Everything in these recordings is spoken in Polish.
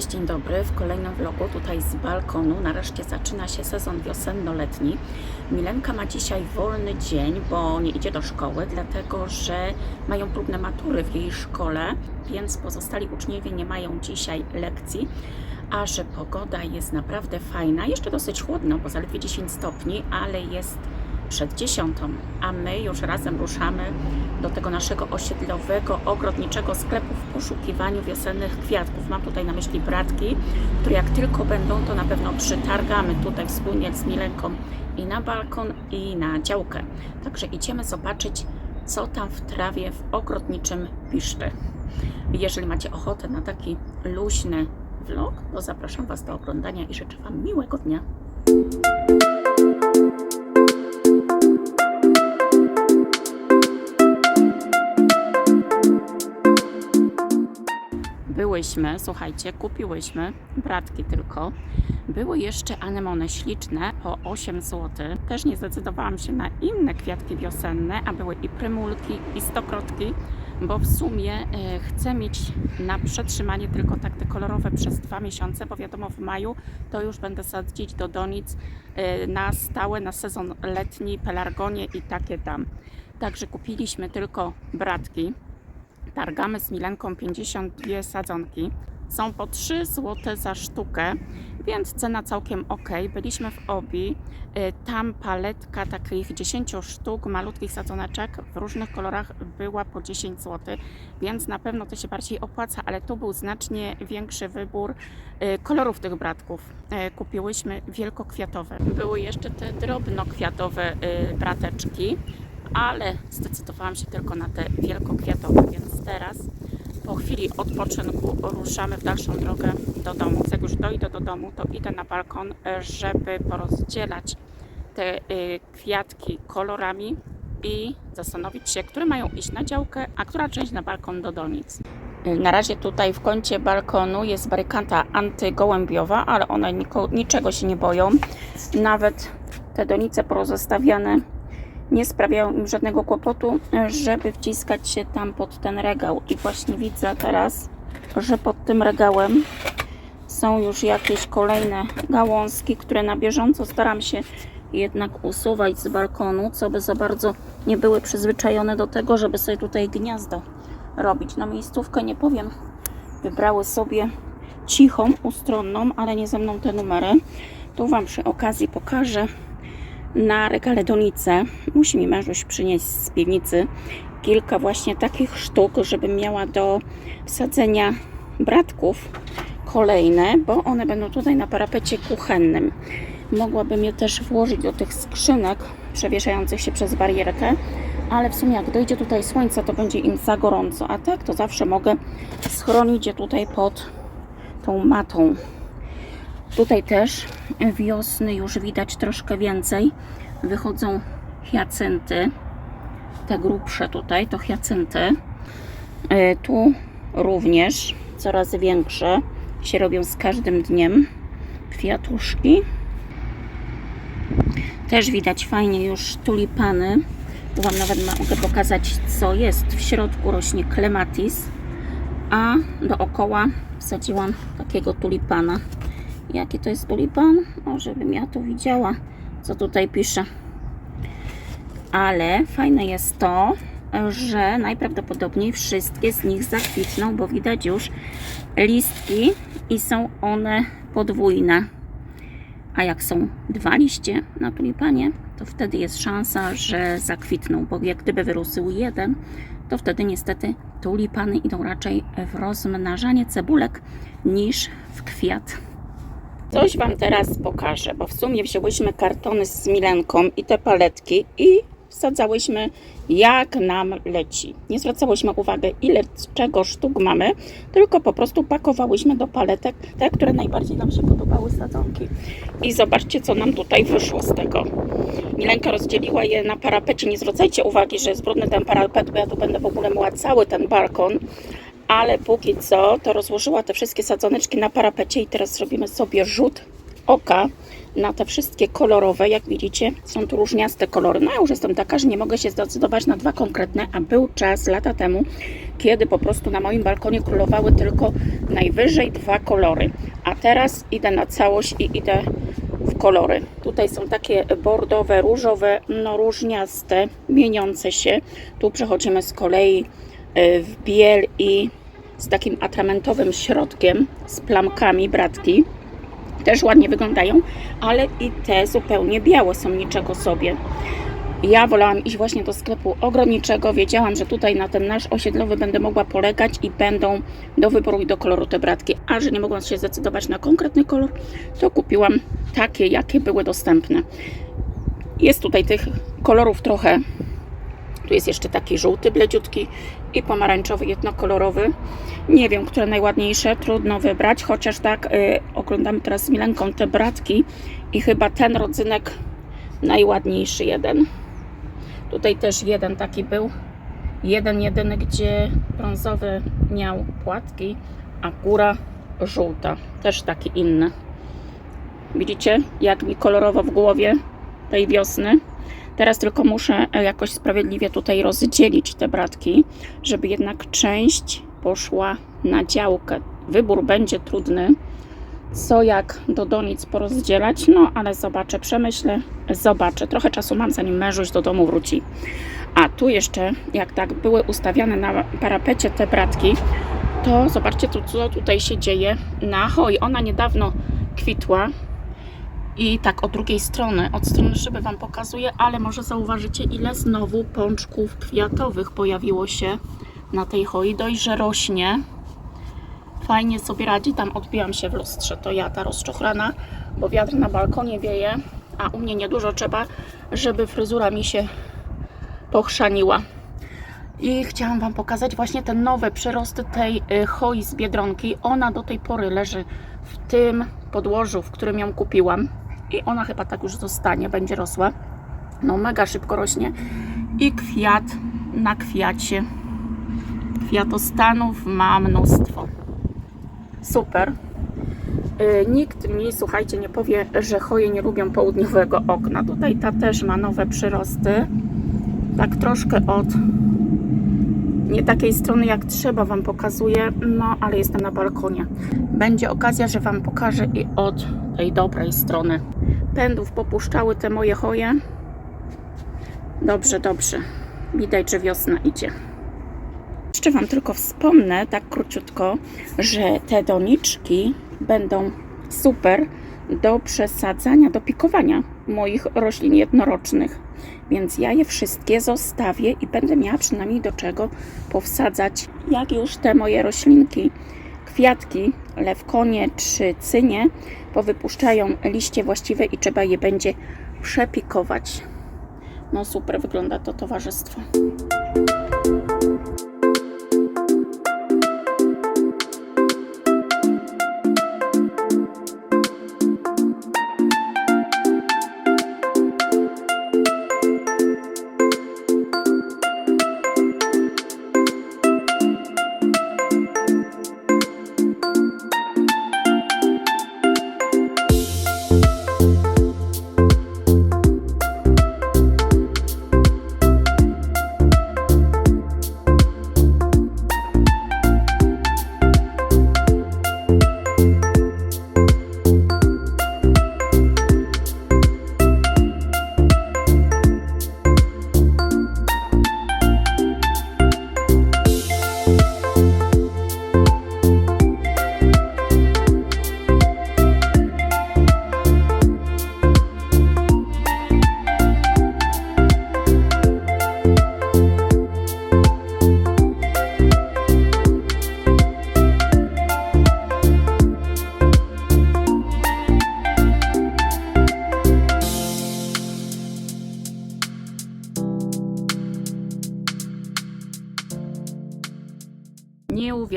Cześć, dzień dobry. W kolejnym vlogu tutaj z balkonu. Nareszcie zaczyna się sezon wiosenno-letni. Milenka ma dzisiaj wolny dzień, bo nie idzie do szkoły, dlatego że mają próbne matury w jej szkole, więc pozostali uczniowie nie mają dzisiaj lekcji. A że pogoda jest naprawdę fajna, jeszcze dosyć chłodno, bo zaledwie 10 stopni, ale jest przed dziesiątą, a my już razem ruszamy do tego naszego osiedlowego, ogrodniczego sklepu w poszukiwaniu wiosennych kwiatków. Mam tutaj na myśli bratki, które jak tylko będą, to na pewno przytargamy tutaj wspólnie z Milenką i na balkon, i na działkę. Także idziemy zobaczyć, co tam w trawie w ogrodniczym piszczy. Jeżeli macie ochotę na taki luźny vlog, to zapraszam Was do oglądania i życzę Wam miłego dnia. Byłyśmy, słuchajcie, kupiłyśmy bratki tylko. Były jeszcze anemony śliczne po 8 zł. Też nie zdecydowałam się na inne kwiatki wiosenne, a były i prymulki, i stokrotki, bo w sumie e, chcę mieć na przetrzymanie tylko tak te kolorowe przez dwa miesiące, bo wiadomo w maju to już będę sadzić do donic e, na stałe, na sezon letni, pelargonie i takie tam. Także kupiliśmy tylko bratki. Targamy z Milenką 52 sadzonki. Są po 3 zł za sztukę, więc cena całkiem ok. Byliśmy w Obi. Y, Tam paletka takich 10 sztuk malutkich sadzoneczek w różnych kolorach była po 10 zł, więc na pewno to się bardziej opłaca, ale tu był znacznie większy wybór y, kolorów tych bratków. Y, Kupiłyśmy wielkokwiatowe. Były jeszcze te drobnokwiatowe brateczki ale zdecydowałam się tylko na te wielkokwiatowe, więc teraz po chwili odpoczynku ruszamy w dalszą drogę do domu. Jak już dojdę do domu, to idę na balkon, żeby porozdzielać te y, kwiatki kolorami i zastanowić się, które mają iść na działkę, a która część na balkon do donic. Y, Na razie tutaj w kącie balkonu jest barykanta antygołębiowa, ale one niko, niczego się nie boją. Nawet te donice porozostawiane nie sprawiają im żadnego kłopotu, żeby wciskać się tam pod ten regał. I właśnie widzę teraz, że pod tym regałem są już jakieś kolejne gałązki, które na bieżąco staram się jednak usuwać z balkonu, co by za bardzo nie były przyzwyczajone do tego, żeby sobie tutaj gniazdo robić. Na miejscówkę nie powiem, wybrały sobie cichą, ustronną, ale nie ze mną te numery. Tu Wam przy okazji pokażę na regale donice. Musi mi mężuś przynieść z piwnicy kilka właśnie takich sztuk, żebym miała do wsadzenia bratków kolejne, bo one będą tutaj na parapecie kuchennym. Mogłabym je też włożyć do tych skrzynek przewieszających się przez barierkę, ale w sumie jak dojdzie tutaj słońce, to będzie im za gorąco, a tak to zawsze mogę schronić je tutaj pod tą matą. Tutaj też wiosny już widać troszkę więcej. Wychodzą hiacynty. Te grubsze tutaj to hiacynty. E, Tu również coraz większe się robią z każdym dniem kwiatuszki. Też widać fajnie już tulipany. Tu Wam nawet mogę pokazać, co jest. W środku rośnie klematis, a dookoła wsadziłam takiego tulipana. Jaki to jest tulipan? O, żebym ja to widziała, co tutaj pisze. Ale fajne jest to, że najprawdopodobniej wszystkie z nich zakwitną, bo widać już listki i są one podwójne. A jak są dwa liście na tulipanie, to wtedy jest szansa, że zakwitną, bo jak gdyby wyrósł jeden, to wtedy niestety tulipany idą raczej w rozmnażanie cebulek niż w kwiat. Coś Wam teraz pokażę, bo w sumie wzięłyśmy kartony z Milenką i te paletki i wsadzałyśmy jak nam leci. Nie zwracałyśmy uwagi ile czego sztuk mamy, tylko po prostu pakowałyśmy do paletek te, które najbardziej nam się podobały sadzonki. I zobaczcie co nam tutaj wyszło z tego. Milenka rozdzieliła je na parapecie. Nie zwracajcie uwagi, że jest brudny ten parapet, bo ja tu będę w ogóle myła cały ten balkon ale póki co to rozłożyła te wszystkie sadzoneczki na parapecie i teraz zrobimy sobie rzut oka na te wszystkie kolorowe. Jak widzicie, są tu różniaste kolory. No ja już jestem taka, że nie mogę się zdecydować na dwa konkretne, a był czas lata temu, kiedy po prostu na moim balkonie królowały tylko najwyżej dwa kolory. A teraz idę na całość i idę w kolory. Tutaj są takie bordowe, różowe, no różniaste, mieniące się. Tu przechodzimy z kolei y, w biel i z takim atramentowym środkiem, z plamkami bratki. Też ładnie wyglądają, ale i te zupełnie białe są niczego sobie. Ja wolałam iść właśnie do sklepu ogrodniczego. Wiedziałam, że tutaj na ten nasz osiedlowy będę mogła polegać i będą do wyboru i do koloru te bratki. A że nie mogłam się zdecydować na konkretny kolor, to kupiłam takie, jakie były dostępne. Jest tutaj tych kolorów trochę. Tu jest jeszcze taki żółty, bledziutki i pomarańczowy, jednokolorowy. Nie wiem, które najładniejsze, trudno wybrać, chociaż tak y, oglądamy teraz z Milenką te bratki i chyba ten rodzynek najładniejszy jeden. Tutaj też jeden taki był. Jeden, jedyny, gdzie brązowy miał płatki, a góra żółta. Też taki inny. Widzicie, jak mi kolorowo w głowie tej wiosny. Teraz tylko muszę jakoś sprawiedliwie tutaj rozdzielić te bratki, żeby jednak część poszła na działkę. Wybór będzie trudny, co jak do donic porozdzielać, no ale zobaczę, przemyślę, zobaczę. Trochę czasu mam, zanim mężuś do domu wróci. A tu jeszcze, jak tak były ustawiane na parapecie te bratki, to zobaczcie, co tutaj się dzieje na hoj. Ona niedawno kwitła, i tak od drugiej strony, od strony szyby Wam pokazuję, ale może zauważycie, ile znowu pączków kwiatowych pojawiło się na tej hoi. Dość, że rośnie. Fajnie sobie radzi. Tam odbiłam się w lustrze. To ja, ta rozczochrana, bo wiatr na balkonie wieje, a u mnie niedużo trzeba, żeby fryzura mi się pochrzaniła. I chciałam Wam pokazać właśnie te nowe przyrosty tej y, hoi z Biedronki. Ona do tej pory leży w tym podłożu, w którym ją kupiłam. I ona chyba tak już zostanie, będzie rosła. No mega szybko rośnie. I kwiat na kwiacie. Kwiatostanów ma mnóstwo. Super. Yy, nikt mi, słuchajcie, nie powie, że choje nie lubią południowego okna. Tutaj ta też ma nowe przyrosty. Tak troszkę od nie takiej strony jak trzeba Wam pokazuję, no ale jestem na balkonie. Będzie okazja, że Wam pokażę i od tej dobrej strony. Pędów popuszczały te moje choje. Dobrze, dobrze. Widać, że wiosna idzie. Jeszcze Wam tylko wspomnę, tak króciutko, że te doniczki będą super do przesadzania, do pikowania moich roślin jednorocznych. Więc ja je wszystkie zostawię i będę miała przynajmniej do czego powsadzać. Jak już te moje roślinki, kwiatki, lewkonie czy cynie powypuszczają liście właściwe i trzeba je będzie przepikować. No super wygląda to towarzystwo.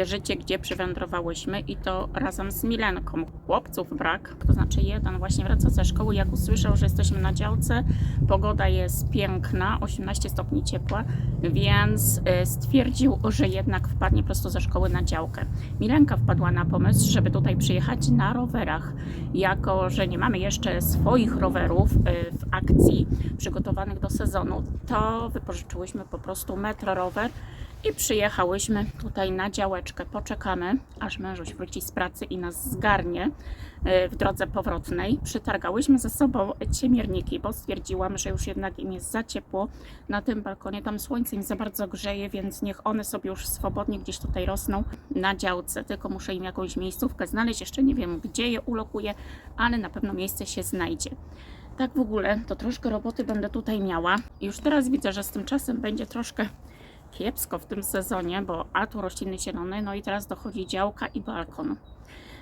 Uwierzycie, gdzie przywędrowałyśmy i to razem z Milenką. Chłopców brak, to znaczy jeden właśnie wraca ze szkoły, jak usłyszał, że jesteśmy na działce, pogoda jest piękna, 18 stopni ciepła, więc y, stwierdził, że jednak wpadnie prosto ze szkoły na działkę. Milenka wpadła na pomysł, żeby tutaj przyjechać na rowerach. Jako, że nie mamy jeszcze swoich rowerów y, w akcji przygotowanych do sezonu, to wypożyczyłyśmy po prostu metro rower i przyjechałyśmy tutaj na działeczkę. Poczekamy, aż mężuś wróci z pracy i nas zgarnie y, w drodze powrotnej. Przytargałyśmy ze sobą ciemierniki, bo stwierdziłam, że już jednak im jest za ciepło na tym balkonie. Tam słońce im za bardzo grzeje, więc niech one sobie już swobodnie gdzieś tutaj rosną na działce. Tylko muszę im jakąś miejscówkę znaleźć. Jeszcze nie wiem, gdzie je ulokuję, ale na pewno miejsce się znajdzie. Tak w ogóle, to troszkę roboty będę tutaj miała. Już teraz widzę, że z tym czasem będzie troszkę kiepsko w tym sezonie, bo a tu rośliny zielone, no i teraz dochodzi działka i balkon.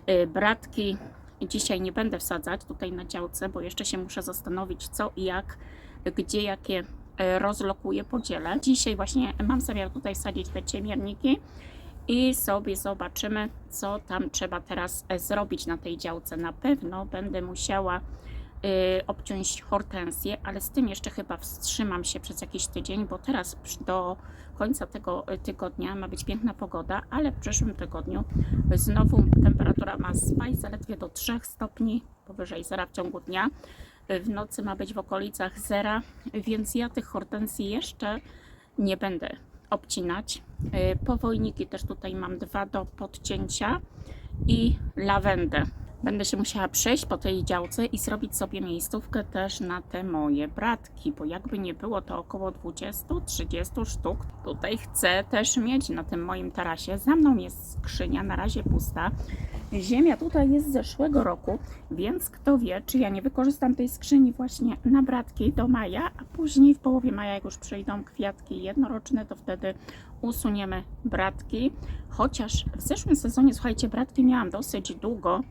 Yy, Bratki dzisiaj nie będę wsadzać tutaj na działce, bo jeszcze się muszę zastanowić co i jak, gdzie jakie yy, rozlokuję, podzielę. Dzisiaj właśnie mam zamiar tutaj wsadzić te ciemierniki i sobie zobaczymy, co tam trzeba teraz e, zrobić na tej działce. Na pewno będę musiała y, obciąć hortensję, ale z tym jeszcze chyba wstrzymam się przez jakiś tydzień, bo teraz do końca tego y, tygodnia ma być piękna pogoda, ale w przyszłym tygodniu znowu temperatura ma spaść zaledwie do 3 stopni powyżej zera w ciągu dnia. Y, W nocy ma być w okolicach zera, więc ja tych hortensji jeszcze nie będę obcinać. Y, Powojniki też tutaj mam dwa do podcięcia i lawendę. Będę się musiała przejść po tej działce i zrobić sobie miejscówkę też na te moje bratki, bo jakby nie było to około 20-30 sztuk. Tutaj chcę też mieć na tym moim tarasie. Za mną jest skrzynia, na razie pusta. Ziemia tutaj jest z zeszłego roku, więc kto wie, czy ja nie wykorzystam tej skrzyni właśnie na bratki do maja, a później w połowie maja, jak już przyjdą kwiatki jednoroczne, to wtedy usuniemy bratki. Chociaż w zeszłym sezonie, słuchajcie, bratki miałam dosyć długo,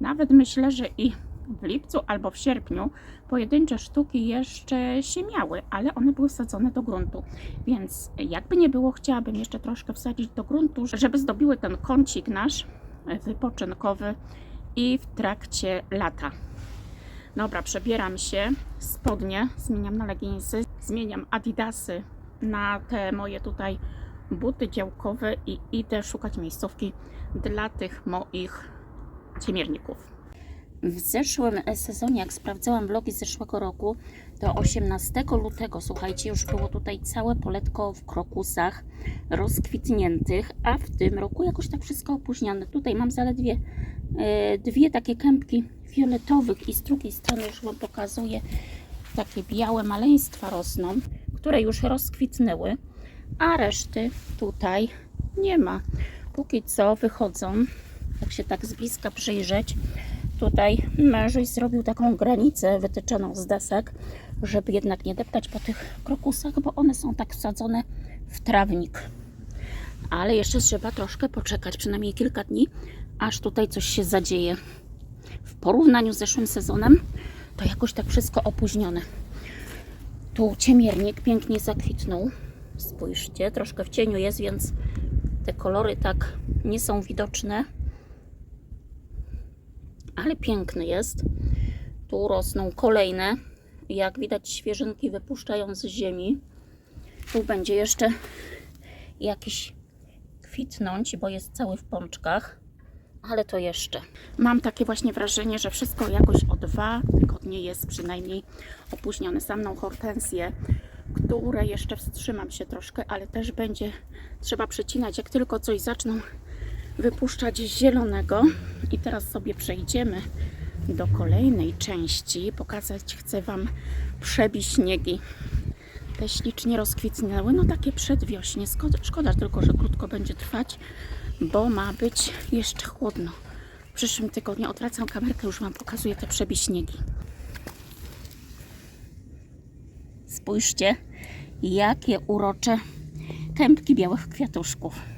nawet myślę, że i w lipcu albo w sierpniu pojedyncze sztuki jeszcze się miały, ale one były wsadzone do gruntu. Więc jakby nie było, chciałabym jeszcze troszkę wsadzić do gruntu, żeby zdobiły ten kącik nasz wypoczynkowy i w trakcie lata. Dobra, przebieram się, spodnie zmieniam na leginsy, zmieniam adidasy na te moje tutaj buty działkowe i idę szukać miejscówki dla tych moich ciemierników. W zeszłym sezonie, jak sprawdzałam vlogi z zeszłego roku, to 18 lutego, słuchajcie, już było tutaj całe poletko w krokusach rozkwitniętych, a w tym roku jakoś tak wszystko opóźnione. Tutaj mam zaledwie e, dwie takie kępki fioletowych i z drugiej strony już Wam pokazuję takie białe maleństwa rosną, które już rozkwitnęły, a reszty tutaj nie ma. Póki co wychodzą, jak się tak z bliska przyjrzeć, tutaj mężuś zrobił taką granicę wytyczoną z desek, żeby jednak nie deptać po tych krokusach, bo one są tak wsadzone w trawnik. Ale jeszcze trzeba troszkę poczekać, przynajmniej kilka dni, aż tutaj coś się zadzieje. W porównaniu z zeszłym sezonem, to jakoś tak wszystko opóźnione. Tu ciemiernik pięknie zakwitnął. Spójrzcie, troszkę w cieniu jest, więc te kolory tak nie są widoczne ale piękny jest. Tu rosną kolejne. Jak widać, świeżynki wypuszczają z ziemi. Tu będzie jeszcze jakiś kwitnąć, bo jest cały w pączkach. Ale to jeszcze. Mam takie właśnie wrażenie, że wszystko jakoś o dwa tygodnie jest przynajmniej opóźnione. Za mną hortensje, które jeszcze wstrzymam się troszkę, ale też będzie trzeba przecinać. Jak tylko coś zaczną wypuszczać zielonego. I teraz sobie przejdziemy do kolejnej części. Pokazać chcę Wam przebiśniegi. Te ślicznie rozkwitnęły, no takie przedwiośnie. Szkoda, tylko, że krótko będzie trwać, bo ma być jeszcze chłodno. W przyszłym tygodniu odwracam kamerkę, już Wam pokazuję te przebiśniegi. Spójrzcie, jakie urocze kępki białych kwiatuszków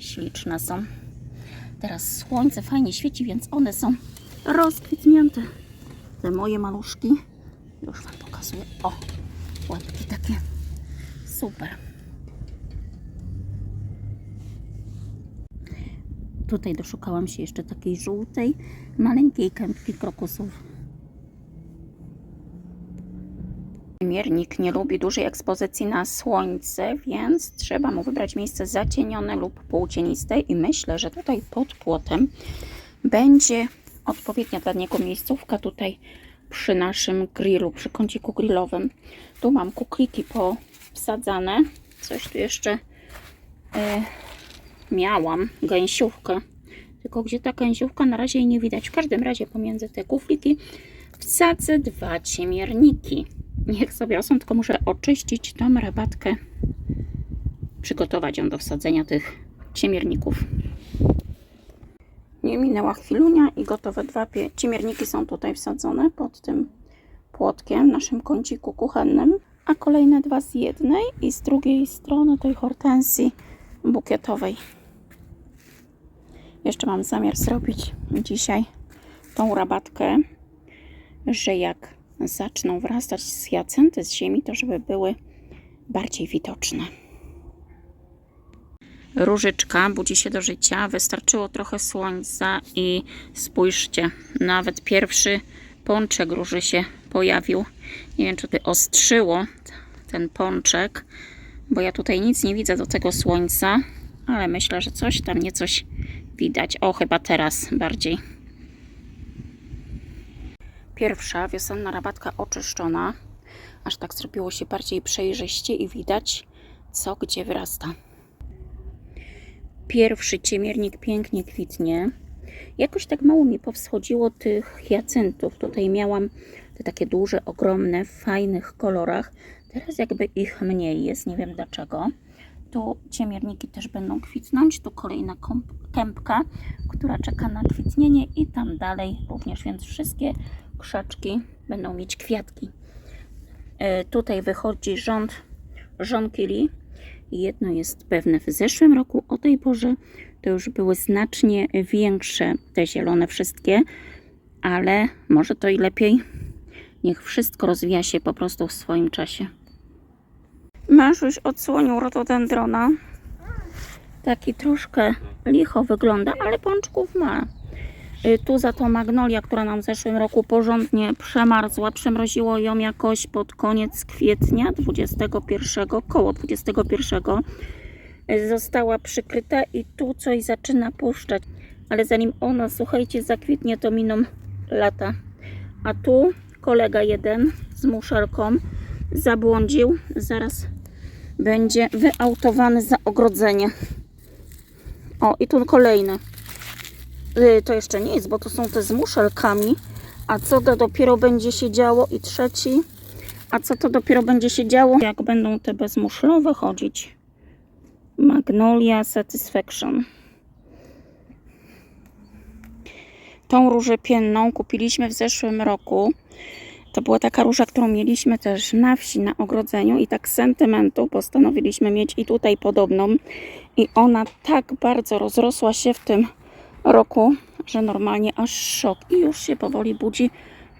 śliczne są. Teraz słońce fajnie świeci, więc one są rozkwitnięte. Te moje maluszki. Już Wam pokazuję. O, łapki takie. Super. Tutaj doszukałam się jeszcze takiej żółtej, maleńkiej kępki krokusów. Miernik nie lubi dużej ekspozycji na słońce, więc trzeba mu wybrać miejsce zacienione lub półcieniste i myślę, że tutaj pod płotem będzie odpowiednia dla niego miejscówka tutaj przy naszym grillu, przy kąciku grillowym. Tu mam kukliki powsadzane. Coś tu jeszcze e, miałam, gęsiówkę. Tylko gdzie ta gęsiówka na razie jej nie widać. W każdym razie pomiędzy te kufliki wsadzę dwa ciemierniki. Niech sobie tylko muszę oczyścić tą rabatkę, przygotować ją do wsadzenia tych ciemierników. Nie minęła chwilunia i gotowe dwa ciemierniki są tutaj wsadzone pod tym płotkiem, naszym kąciku kuchennym, a kolejne dwa z jednej i z drugiej strony tej hortensji bukietowej. Jeszcze mam zamiar zrobić dzisiaj tą rabatkę, że jak zaczną wrastać z hyacenty z ziemi, to żeby były bardziej widoczne. Różyczka budzi się do życia. Wystarczyło trochę słońca i spójrzcie, nawet pierwszy pączek róży się pojawił. Nie wiem, czy by ostrzyło ten pączek, bo ja tutaj nic nie widzę do tego słońca, ale myślę, że coś tam nie coś widać. O, chyba teraz bardziej. Pierwsza wiosenna rabatka oczyszczona. Aż tak zrobiło się bardziej przejrzyście i widać, co gdzie wyrasta. Pierwszy ciemiernik pięknie kwitnie. Jakoś tak mało mi powschodziło tych hiacyntów. Tutaj miałam te takie duże, ogromne, w fajnych kolorach. Teraz jakby ich mniej jest, nie wiem dlaczego. Tu ciemierniki też będą kwitnąć. Tu kolejna kępka, która czeka na kwitnienie i tam dalej również, więc wszystkie krzaczki będą mieć kwiatki. E, Tutaj wychodzi rząd żonkili. Jedno jest pewne, w zeszłym roku o tej porze to już były znacznie większe te zielone wszystkie, ale może to i lepiej. Niech wszystko rozwija się po prostu w swoim czasie. Męż już odsłonił rotodendrona. Taki troszkę licho wygląda, ale pączków ma. Y, Tu za to magnolia, która nam w zeszłym roku porządnie przemarzła, przemroziło ją jakoś pod koniec kwietnia 21, koło 21. y, Została przykryta i tu coś zaczyna puszczać. Ale zanim ona, słuchajcie, zakwitnie, to miną lata. A tu kolega jeden z muszelką zabłądził. Zaraz będzie wyautowany za ogrodzenie. O, i tu kolejny. Y, to jeszcze nie jest, bo to są te z muszelkami. A co to dopiero będzie się działo? I trzeci. A co to dopiero będzie się działo, jak będą te bezmuszlowe chodzić? Magnolia Satisfaction. Tą różę pienną kupiliśmy w zeszłym roku. To była taka róża, którą mieliśmy też na wsi, na ogrodzeniu i tak sentymentu postanowiliśmy mieć i tutaj podobną. I ona tak bardzo rozrosła się w tym roku, że normalnie aż szok. I już się powoli budzi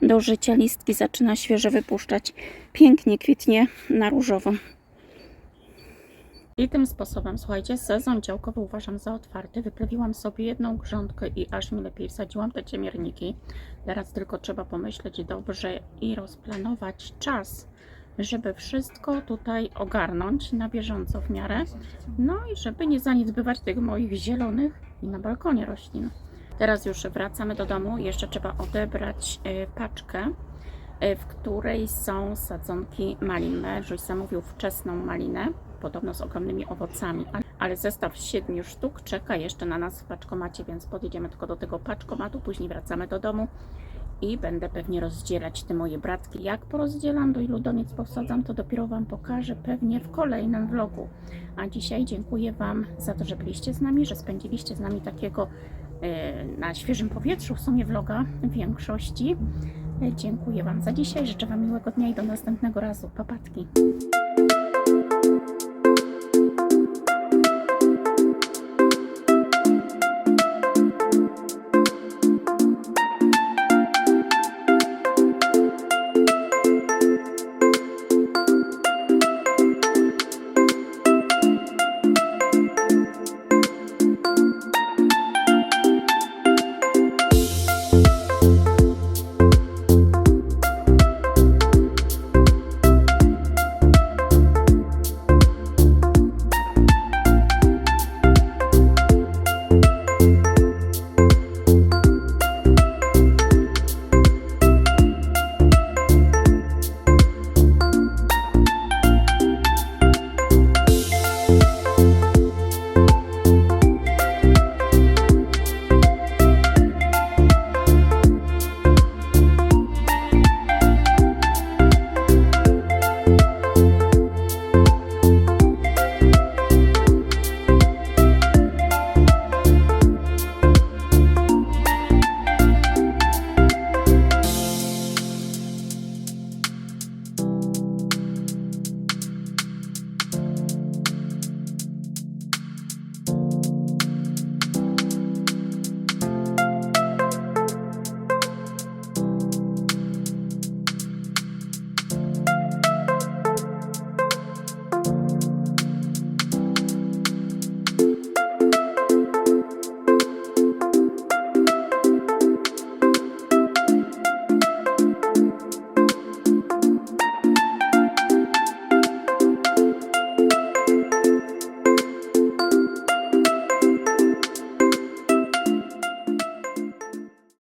do życia. Listki zaczyna świeże wypuszczać. Pięknie kwitnie na różowo. I tym sposobem, słuchajcie, sezon działkowy uważam za otwarty. Wyprawiłam sobie jedną grządkę i aż mi lepiej wsadziłam te ciemierniki. Teraz tylko trzeba pomyśleć dobrze i rozplanować czas, żeby wszystko tutaj ogarnąć na bieżąco w miarę. No i żeby nie zaniedbywać tych moich zielonych i na balkonie roślin. Teraz już wracamy do domu. Jeszcze trzeba odebrać e, paczkę, e, w której są sadzonki malin. Żuś zamówił wczesną malinę, podobno z ogromnymi owocami, ale- zestaw siedmiu sztuk czeka jeszcze na nas w paczkomacie, więc podjedziemy tylko do tego paczkomatu, później wracamy do domu i będę pewnie rozdzielać te moje bratki. Jak porozdzielam, do ilu doniec powsadzam, to dopiero Wam pokażę pewnie w kolejnym vlogu. A dzisiaj dziękuję Wam za to, że byliście z nami, że spędziliście z nami takiego e, na świeżym powietrzu, w sumie vloga w większości. E, Dziękuję Wam za dzisiaj, życzę Wam miłego dnia i do następnego razu. Papatki.